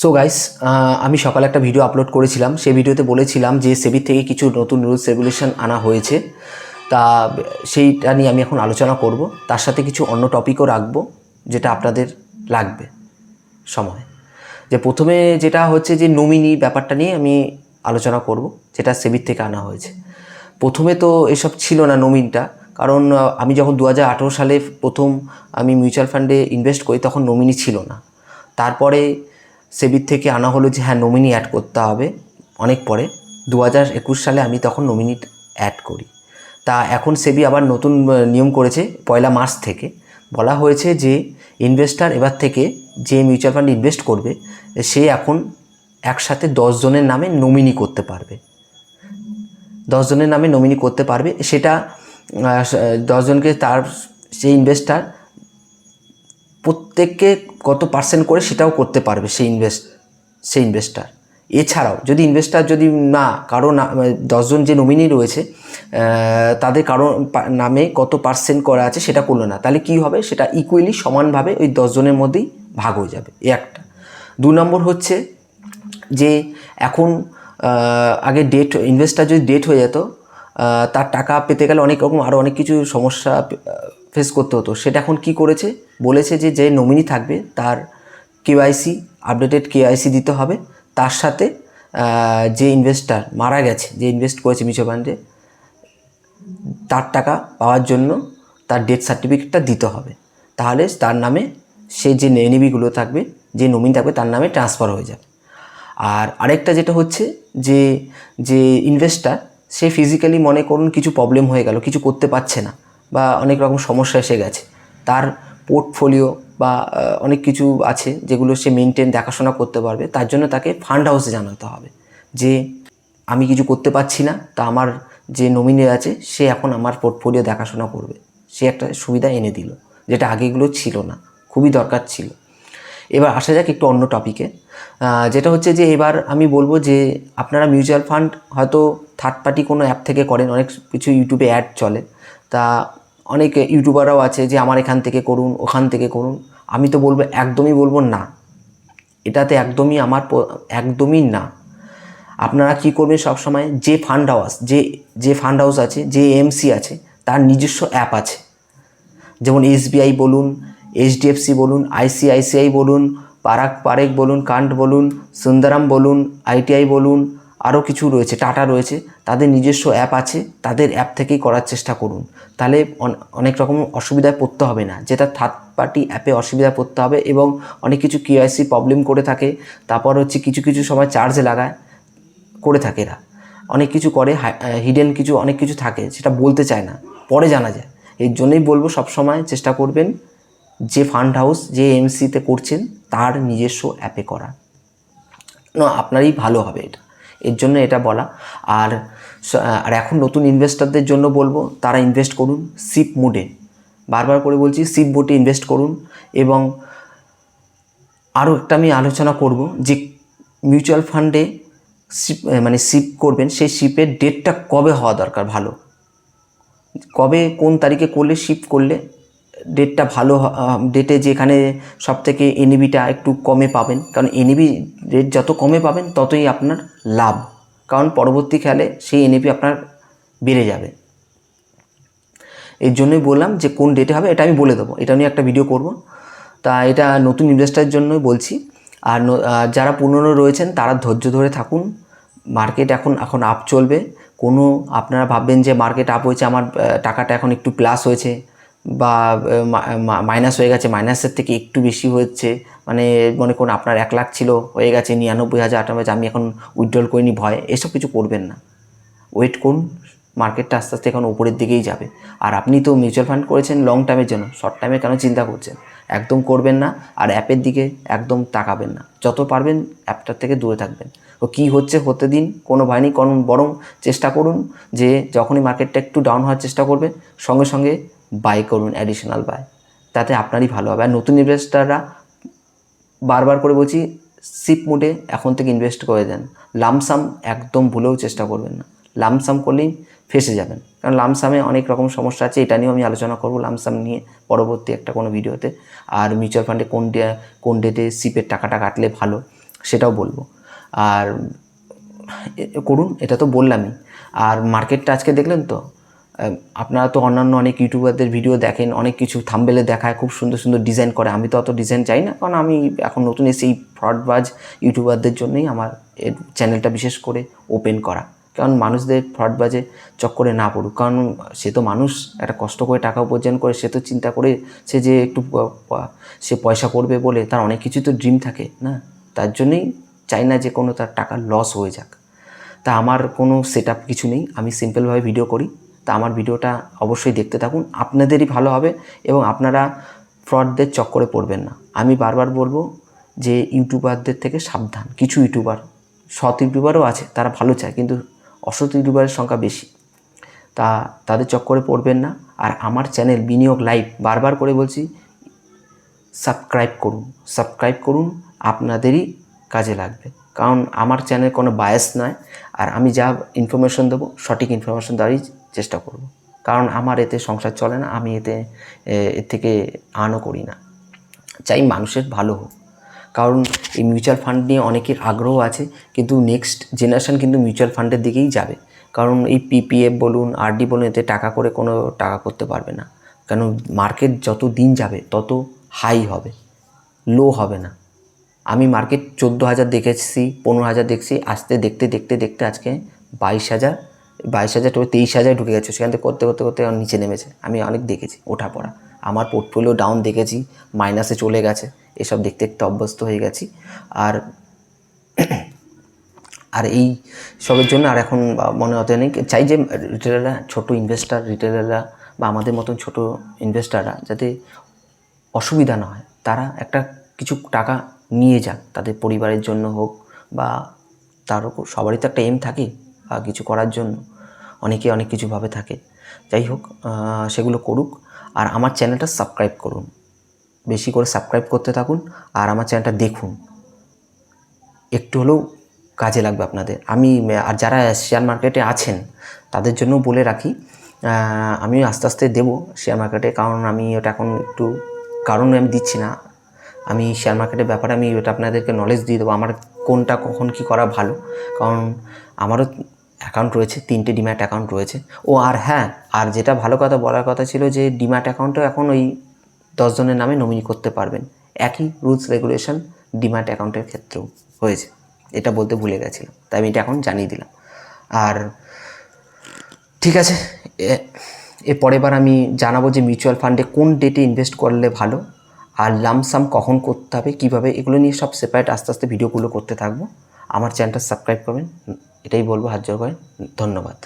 So guys আমি সকালে একটা ভিডিও আপলোড করেছিলাম। সেই ভিডিওতে বলেছিলাম যে সেবি থেকে কিছু নতুন রুলস রেগুলেশন আনা হয়েছে। তা সেইটা নিয়ে আমি এখন আলোচনা করব। তার সাথে কিছু অন্য টপিকও রাখব, যেটা আপনাদের লাগবে সময়। যে প্রথমে যেটা হচ্ছে যে নমিনি ব্যাপারটা নিয়ে আমি আলোচনা করব, যেটা সেবির থেকে আনা হয়েছে। প্রথমে তো এসব ছিল না নমিনটা কারণ আমি যখন দু হাজার আঠেরো সালে প্রথম আমি মিউচুয়াল ফান্ডে ইনভেস্ট করি তখন নমিনি ছিল না। তারপরে সেবির থেকে আনা হলো যে হ্যাঁ নমিনি অ্যাড করতে হবে। অনেক পরে দু হাজার একুশ সালে আমি তখন নমিনি অ্যাড করি। তা এখন সেবি আবার নতুন নিয়ম করেছে, পয়লা মার্চ থেকে। বলা হয়েছে যে ইনভেস্টার এবার থেকে যে মিউচুয়াল ফান্ড ইনভেস্ট করবে, সে এখন একসাথে জনের নামে নমিনি করতে পারবে। জনের নামে নমিনি করতে পারবে, সেটা দশজনকে তার, সেই ইনভেস্টার প্রত্যেককে কত পার্সেন্ট করে সেটাও করতে পারবে সেই ইনভেস্ট সেই ইনভেস্টার এছাড়াও যদি ইনভেস্টার যদি না, কারও না মানে দশজন যে নমিনি রয়েছে তাদের কারও নামে কত পার্সেন্ট করা আছে সেটা করল না, তাহলে কি হবে? সেটা ইকুয়ালি সমানভাবে ওই দশজনের মধ্যেই ভাগ হয়ে যাবে এ একটা। দু নম্বর হচ্ছে যে এখন আগে ডেট ইনভেস্টার যদি ডেট হয়ে যেত তার টাকা পেতে গেলে অনেক রকম আরও অনেক কিছু সমস্যা ফেস করতে হতো। সেটা এখন কি করেছে? বলেছে যে যে নমিনি থাকবে, তার কেওয়াইসি আপডেটেড কেওয়াইসি দিতে হবে। তার সাথে যে ইনভেস্টার মারা গেছে, যে ইনভেস্ট করেছে মিউচুয়াল ফান্ডে তার টাকা পাওয়ার জন্য তার ডেথ সার্টিফিকেটটা দিতে হবে। তাহলে তার নামে সে যে এনইবিগুলো থাকবে, যে নমিনি থাকবে, তার নামে ট্রান্সফার হয়ে যাবে। আর আরেকটা যেটা হচ্ছে যে যে ইনভেস্টার সে ফিজিক্যালি মনে করুন কিছু প্রবলেম হয়ে গেল, কিছু করতে পারছে না। বা অনেক রকম সমস্যা এসে গেছে। তার পোর্টফোলিও বা অনেক কিছু আছে যেগুলো সে মেনটেন দেখাশোনা করতে পারবে। তার জন্য তাকে ফান্ড হাউসে জানাতে হবে যে, আমি কিছু করতে পারছি না, তা আমার যে নমিনি আছে, সে এখন আমার পোর্টফোলিও দেখাশোনা করবে। সে একটা সুবিধা এনে দিল, যেটা আগেগুলো ছিল না, খুবই দরকার ছিল। এবার আসা যাক একটু অন্য টপিকে যেটা হচ্ছে যে এবার আমি বলব যে, আপনারা মিউচুয়াল ফান্ড হয়তো থার্ড পার্টি কোনো অ্যাপ থেকে করেন, অনেক কিছু ইউটিউবে অ্যাড চলে। তা অনেক ইউটিউবাররাও আছে যে, আমার এখান থেকে করুন, ওখান থেকে করুন। আমি তো বলব, একদমই বলব না। এটাতে একদমই আমার একদমই না। আপনারা কি করবেন সবসময়? যে ফান্ড হাউস যে যে ফান্ড হাউস আছে, যে এমসি আছে, তার নিজস্ব অ্যাপ আছে। যেমন এসবিআই বলুন এইচডিএফসি বলুন আইসিআইসিআই বলুন পারাক পারেক বলুন কান্ট বলুন সুন্দরাম বলুন আইটিআই বলুন আরও কিছু রয়েছে টাটা রয়েছে, তাদের নিজস্ব অ্যাপ আছে, তাদের অ্যাপ থেকেই করার চেষ্টা করুন। তাহলে অনেক রকম অসুবিধায় পড়তে হবে না, যেটা থার্ড পার্টি অ্যাপে অসুবিধায় পড়তে হবে এবং অনেক কিছু কিআইসি প্রবলেম করে থাকে, তারপর হচ্ছে কিছু কিছু সময় চার্জ লাগায় করে থাকে এরা। অনেক কিছু করে হিডেন কিছু, অনেক কিছু থাকে, সেটা বলতে চায় না, পরে জানা যায়। এর জন্যই বলব সবসময় চেষ্টা করবেন যে ফান্ড হাউস যে এমসিতে করছেন, তার নিজস্ব অ্যাপে করা। না, আপনারই ভালো হবে এটা। এর জন্য এটা বলা। আর আর এখন নতুন ইনভেস্টরদের জন্য বলব, তারা ইনভেস্ট করুন সিপ মুডে বারবার করে বলছি সিপ বোটে ইনভেস্ট করুন এবং আরও একটা আমি আলোচনা করব যে মিউচুয়াল ফান্ডে শিপ মানে শিপ করবেন, সেই শিপের ডেটটা কবে হওয়া দরকার ভালো? কবে, কোন তারিখে করলে শিফট করলে ডেটটা ভালো ডেটে যেখানে সব থেকে এনইবিটা একটু কমে পাবেন। কারণ এনইবি রেট যত কমে পাবেন, ততই আপনার লাভ। কারণ পরবর্তী খেলে সেই এনইবি আপনার বেড়ে যাবে। এর জন্যই বললাম যে কোন ডেটে হবে, এটা আমি বলে দেবো। এটা নিয়ে একটা ভিডিও করব। তা এটা নতুন ইনভেস্টারের জন্যই বলছি। আর যারা পুরনো রয়েছেন, তারা ধৈর্য ধরে থাকুন। মার্কেট এখন এখন আপ চলবে। কোনো আপনারা ভাববেন যে মার্কেট আপ হয়েছে, আমার টাকাটা এখন একটু প্লাস হয়েছে। বা মাইনাস হয়ে গেছে মাইনাসের থেকে একটু বেশি হচ্ছে মানে মনে করুন আপনার এক লাখ ছিল, হয়ে গেছে নিরানব্বই হাজার আটানব্বই আমি এখন উইথড্রল করিনি ভয়। এসব কিছু করবেন না। ওয়েট করুন মার্কেটটা আস্তে আস্তে এখন উপরের দিকেই যাবে। আর আপনি তো মিউচুয়াল ফান্ড করেছেন লং টাইমের জন্য শর্ট টাইমে কেন চিন্তা করছেন? একদম করবেন না, আর অ্যাপের দিকে একদম তাকাবেন না। যত পারবেন অ্যাপটার থেকে দূরে থাকবেন। ও কী হচ্ছে, হতে দিন, কোনো ভয় নেই বরং চেষ্টা করুন যে, যখনই মার্কেটটা একটু ডাউন হওয়ার চেষ্টা করবে সঙ্গে সঙ্গে বাই করুন অ্যাডিশনাল বাই তাতে আপনারই ভালো হবে। আর নতুন ইনভেস্টাররা বারবার করে বলছি সিপ মুডে এখন থেকে ইনভেস্ট করে দেন। লামসাম একদম ভুলেও চেষ্টা করবেন না। লামসাম করলেই ফেসে যাবেন। কারণ লামসামে অনেক রকম সমস্যা আছে, এটা নিয়েও আমি আলোচনা করব লামসাম নিয়ে পরবর্তী একটা কোনো ভিডিওতে আর মিউচুয়াল ফান্ডে কোন ডে কোন ডেটে সিপের টাকাটা কাটলে ভালো, সেটাও বলব। আর করুন, এটা তো বললামই। আর মার্কেটটা আজকে দেখলেন তো? আপনারা তো অন্যান্য অনেক ইউটিউবারদের ভিডিও দেখেন, অনেক কিছু থাম্বেলে দেখায়, খুব সুন্দর সুন্দর ডিজাইন করে। আমি তো অত ডিজাইন চাই না, কারণ আমি এখন নতুন এসে এই ফ্রডবাজ ইউটিউবারদের জন্যই আমার এর চ্যানেলটা বিশেষ করে ওপেন করা। কারণ মানুষদের ফ্রডবাজে চক্করে না পড়ুক, কারণ সে তো মানুষ, একটা কষ্ট করে টাকা উপার্জন করে, সে তো চিন্তা করে সে যে একটু সে পয়সা করবে বলে তার অনেক কিছু তো ড্রিম থাকে, না? তার জন্যই চাই না যে কোনো তার টাকা লস হয়ে যাক। তা আমার কোনো সেট কিছু নেই, আমি সিম্পলভাবে ভিডিও করি। তা আমার ভিডিওটা অবশ্যই দেখতে থাকুন। আপনাদেরই ভালো হবে এবং আপনারা ফ্রডদের চক্করে পড়বেন না। আমি বারবার বলব যে ইউটিউবারদের থেকে সাবধান। কিছু ইউটিউবার, সৎ ইউটিউবারও আছে, তারা ভালো চায়, কিন্তু অসৎ ইউটিউবারের সংখ্যা বেশি। তা তাদের চক্করে পড়বেন না। আর আমার চ্যানেল বিনিয়োগ লাইভ বারবার করে বলছি, সাবস্ক্রাইব করুন। সাবস্ক্রাইব করুন, আপনাদেরই কাজে লাগবে। কারণ আমার চ্যানেল কোনো বায়াস নয় আর আমি যা ইনফরমেশন দেবো, সঠিক ইনফরমেশন দেওয়ারই চেষ্টা করব। কারণ আমার এতে সংসার চলে না, আমি এতে এর থেকে আর্নও করি না। চাই মানুষের ভালো হোক। কারণ এই মিউচুয়াল ফান্ড নিয়ে অনেকের আগ্রহ আছে, কিন্তু নেক্সট জেনারেশান কিন্তু মিউচুয়াল ফান্ডের দিকেই যাবে। কারণ এই পিপিএফ বলুন আরডি বলুন, এতে টাকা করে কোনো টাকা করতে পারবে না। কেন মার্কেট যত দিন যাবে, তত হাই হবে। লো হবে না। আমি মার্কেট চোদ্দ হাজার দেখেছি, পনেরো হাজার দেখছি, আসতে দেখতে দেখতে দেখতে আজকে বাইশ হাজার বাইশ হাজার তো তেইশ হাজার ঢুকে গেছে, সেখান থেকে করতে করতে করতে নিচে নেমেছে। আমি অনেক দেখেছি ওঠা পড়া। আমার পোর্টফোলিও ডাউন দেখেছি মাইনাসে চলে গেছে, এসব দেখতে দেখতে অভ্যস্ত হয়ে গেছি। আর আর এই সবের জন্য আর এখন মনে হতে নেই। চাই যে রিটেলাররা ছোটো ইনভেস্টার রিটেলাররা বা আমাদের মতন ছোট ইনভেস্টাররা যাতে অসুবিধা না হয়, তারা একটা কিছু টাকা নিয়ে যাক, তাদের পরিবারের জন্য হোক বা তার উপর সবারই তো একটা এম থাকে বা কিছু করার জন্য। অনেকে অনেক কিছুভাবে থাকে। যাই হোক সেগুলো করুক। আর আমার চ্যানেলটা সাবস্ক্রাইব করুন। বেশি করে সাবস্ক্রাইব করতে থাকুন আর আমার চ্যানেলটা দেখুন। একটু হলেও কাজে লাগবে আপনাদের। আমি আর যারা শেয়ার মার্কেটে আছেন, তাদের জন্য বলে রাখি আমি আস্তে আস্তে দেবো শেয়ার মার্কেটে কারণ আমি ওটা এখন একটু, কারণ আমি দিচ্ছি না। আমি শেয়ার মার্কেটের ব্যাপারে আমি ওটা আপনাদেরকে নলেজ দিয়ে দেবো, আমার কোনটা কখন কি করা ভালো। কারণ আমারও অ্যাকাউন্ট রয়েছে, তিনটে ডিম্যাট অ্যাকাউন্ট রয়েছে। ও আর হ্যাঁ আর যেটা ভালো কথা বলার কথা ছিল যে ডিম্যাট অ্যাকাউন্টও এখন ওই দশজনের নামে নমিনি করতে পারবেন। একই রুলস রেগুলেশন ডিম্যাট অ্যাকাউন্টের ক্ষেত্রেও হয়েছে। এটা বলতে ভুলে গেছিলাম, তাই আমি এটা এখন জানিয়ে দিলাম। আর ঠিক আছে, এ- এর পরের বার আমি জানাব যে মিউচুয়াল ফান্ডে কোন ডেটে ইনভেস্ট করলে ভালো। আর লামসাম কখন করতে হবে, কীভাবে, এগুলো নিয়ে সব সেপারেট আস্তে আস্তে ভিডিওগুলো করতে থাকব। আমার চ্যানেলটা সাবস্ক্রাইব করবেন, এটাই বলব হাত জোর করে। ধন্যবাদ।